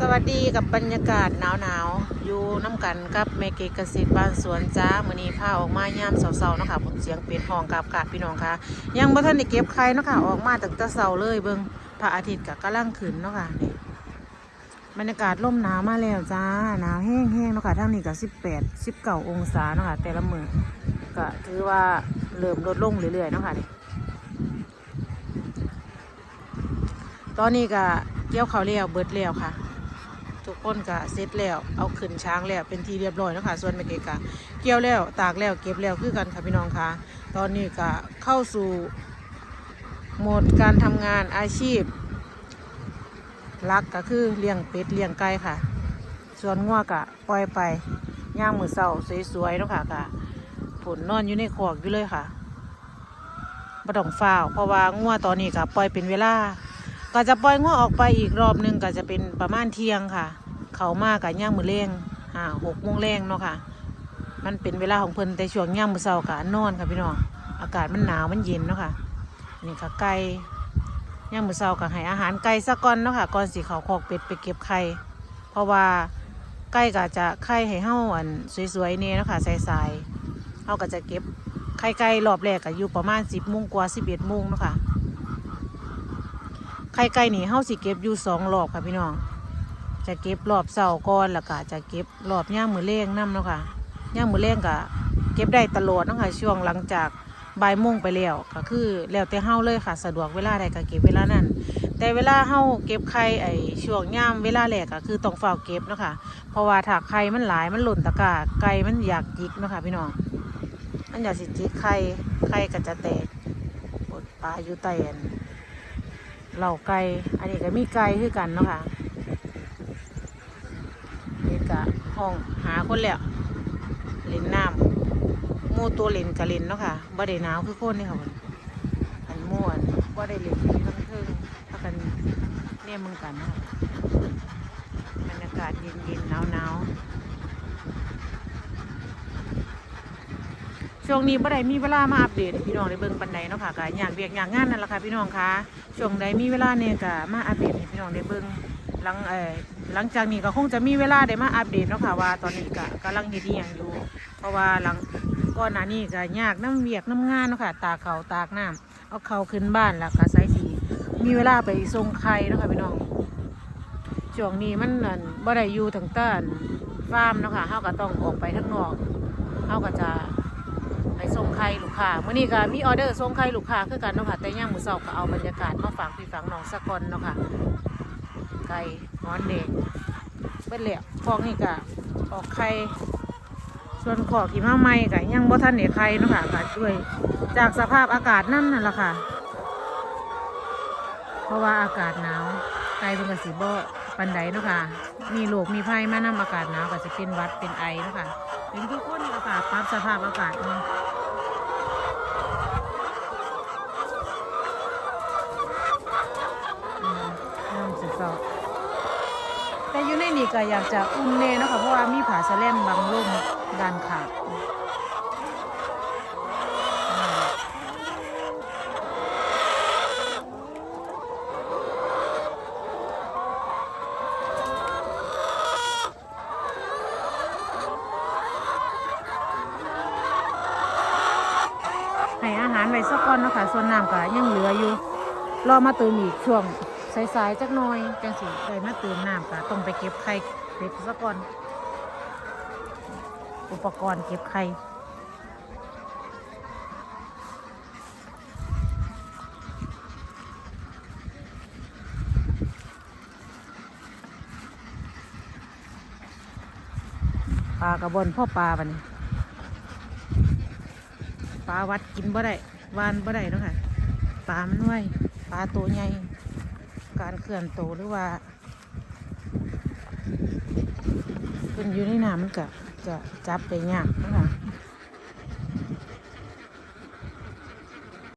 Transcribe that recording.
สวัสดีกับบรรยากาศหนาวๆ อยู่น้ำกันกับแม่เกเกษตรบ้านสวนจ้ามือนี้พาออกมายามเสาๆนะคะบนเสียงเป็ดห้องกับกาดพี่น้องค่ะ ยังบ่ทันได้เก็บไข่เนาะค่ะออกมาตั้งแต่เช้าเลยเบิงพระอาทิตย์ก็กำลังขึ้นเนาะค่ะนี่บรรยากาศลมหนาวมาแล้วจ้าหนาวแห้งๆเนาะค่ะทางนี้ก็18 19องศาเนาะค่ะแต่ละมือก็ถือว่าเริ่มลดลงเรื่อยๆเนาะค่ะนี่ตอนนี้ก็เกี่ยวเขาวแล้วเบิดแล้วค่ะ ทุกคนก็เสร็จแล้วเอาขึ้นช้างแล้วเป็นทีเรียบร้อยแล้วค่ะส่วนแม่เกกะเกี่ยวแล้วตากแล้วเก็บแล้วคือกันค่ะพี่น้องคะตอนนี้ก็เข้าสู่โหมดการทำงานอาชีพลักก็คือเลี้ยงเป็ดเลี้ยงไก่ค่ะ ส่วนงัวกะปล่อยไปย่างมือเศร้าสวยๆเนาะค่ะผลนอนอยู่ในขอกอยู่เลยค่ะบ่ต้องฟ้าวเพราะว่างัวตอนนี้ก็ปล่อยเป็นเวลา ก็จะปล่อยงัวออกไปอีกรอบหนึ่งก็จะเป็นประมาณเที่ยงค่ะ เขามากกับย่างมือเล้งห้าหกโมงแรงเนาะค่ะ มันเป็นเวลาของเพิ่นแต่ช่วงย่างมือเช้ากะนอนค่ะพี่น้องอากาศมันหนาวมันเย็นเนาะค่ะนี่ค่ะไก่ย่างมือเช้าก็ให้อาหารไก่ซะก่อนเนาะค่ะก่อนสีเขาคอกเป็ดไปเก็บไข่เพราะว่าไก่ก็จะไข่ให้เฮาอันสวยๆเนี่ยเนาะค่ะใสๆเฮาก็จะเก็บไข่ไก่รอบแรกก็อยู่ประมาณสิบโมงกว่าสิบเอ็ดโมงเนาะค่ะ ไข่ไก่นี่เฮาสิเก็บอยู่สองรอบค่ะพี่น้อง จะเก็บรอบเสาร์ก่อนแล้วก็จะเก็บรอบย่างมือเล้งน้ำเนาะค่ะย่างมือเล้งก็เก็บได้ตลอดเนาะค่ะช่วงหลังจากบ่ายโมงไปแล้วก็คือแล้วแต่เฮาเลยค่ะสะดวกเวลาใดก็เก็บเวลานั้น แต่เวลาเฮาเก็บไข่ไอช่วงย่ามเวลาแรกก็คือต้องเฝ้าเก็บเนาะค่ะเพราะว่าถ้าไข่มันหลายมันหล่นตะกาไก่มันอยากจิกเนาะค่ะพี่น้องมันอยากสิจิกไข่ไข่ก็จะแตกปดปลาอยู่ใต้อัน เหล่าไก่ อันนี้ก็มีไก่คือกันเนาะค่ะนี่ก็ห้องหาคนแล้วเล่นน้ำมูตัวเล่นกับเล่นเนาะค่ะบ่ได้หนาวคือคนนี่ค่ะอันม่วนบ่ได้เล่นที่ทั้งเทิงพากันเนี่ยมึงกันเนาะบรรยากาศเย็นๆหนาวๆ ช่วงนี้บ่ได้มีเวลามาอัปเดตให้พี่น้องได้เบิ่งปันใดเนาะค่ะก็อยากเวียกอยากงานนั่นแหละค่ะพี่น้องค่ะช่วงใดมีเวลาเนี่ยก็มาอัปเดตให้พี่น้องได้เบิ่งหลังเอ่อหลังจากนี้ก็คงจะมีเวลาได้มาอัปเดตเนาะค่ะว่าตอนนี้ก็กำลังเฮ็ดอหยังอยู่ เพราะว่าหลังก่อนหน้านี้ก็ยากน้ำเวียกน้ำงานเนาะค่ะตากเขาตากน้ำเอาเขาขึ้นบ้านแล้วก็ใส่สีมีเวลาไปส่งไข่เนาะค่ะพี่น้องช่วงนี้มันนั่นบ่ได้อยู่ทางใต้านฟาร์มเนาะค่ะเฮาก็ต้องออกไปข้างนอกเฮาก็จะ ไปส่งไข่ลูกค้ามื่อนี้ก็มีออเดอร์ส่งไข่ลูกค้าคือกันเนาะค่ะแต่ย่างมือเสาก็เอาบรรยากาศมาฝากพี่ฝังน้องสะกอนเนาะค่ะไก่งอนเด็กเบิ้ลเหลี่ยฟองนี่ก็ออกไข่ส่วนขอกี่มาใหม่ก็ยังบ่ทันเด็กไข่เนาะค่ะก็ด้วยจากสภาพอากาศนั่นนั่นแหละค่ะ เพราะว่าอากาศหนาวไก่เป็นกระสีบ่ปันไดเนาะค่ะ มีโรคมีภัยมานำอากาศหนาวก็จะเป็นวัดเป็นไอเนาะค่ะเป็นทุกคนอากาศปรับสภาพอากาศเนาะ อืมน้ำสุดเศร้า แต่อยู่ในนี่ก็อยากจะอุ่นแน่เนาะค่ะเพราะว่ามีผาสลมบังลมด้านขาดให้อาหารไว้สักก้อนนะคะส่วนน้ำก็ยังเหลืออยู่ รอมาเติมอีกช่วง สายๆจักหน่อยจังสิได้มาเติมน้ำก็ต้องไปเก็บไข่เป็ดซะก่อน อุปกรณ์เก็บไข่ปลากระบอนพ่อปลาบัดนปลาวัดกินบ่ได้วานบ่ได้เนาะค่ะปลามันไว้ปลาตัวใหญ่ การเคลื่อนตัวหรือว่าเป็นอยู่ในน้ำมันก็จะจับไปยากนะคะ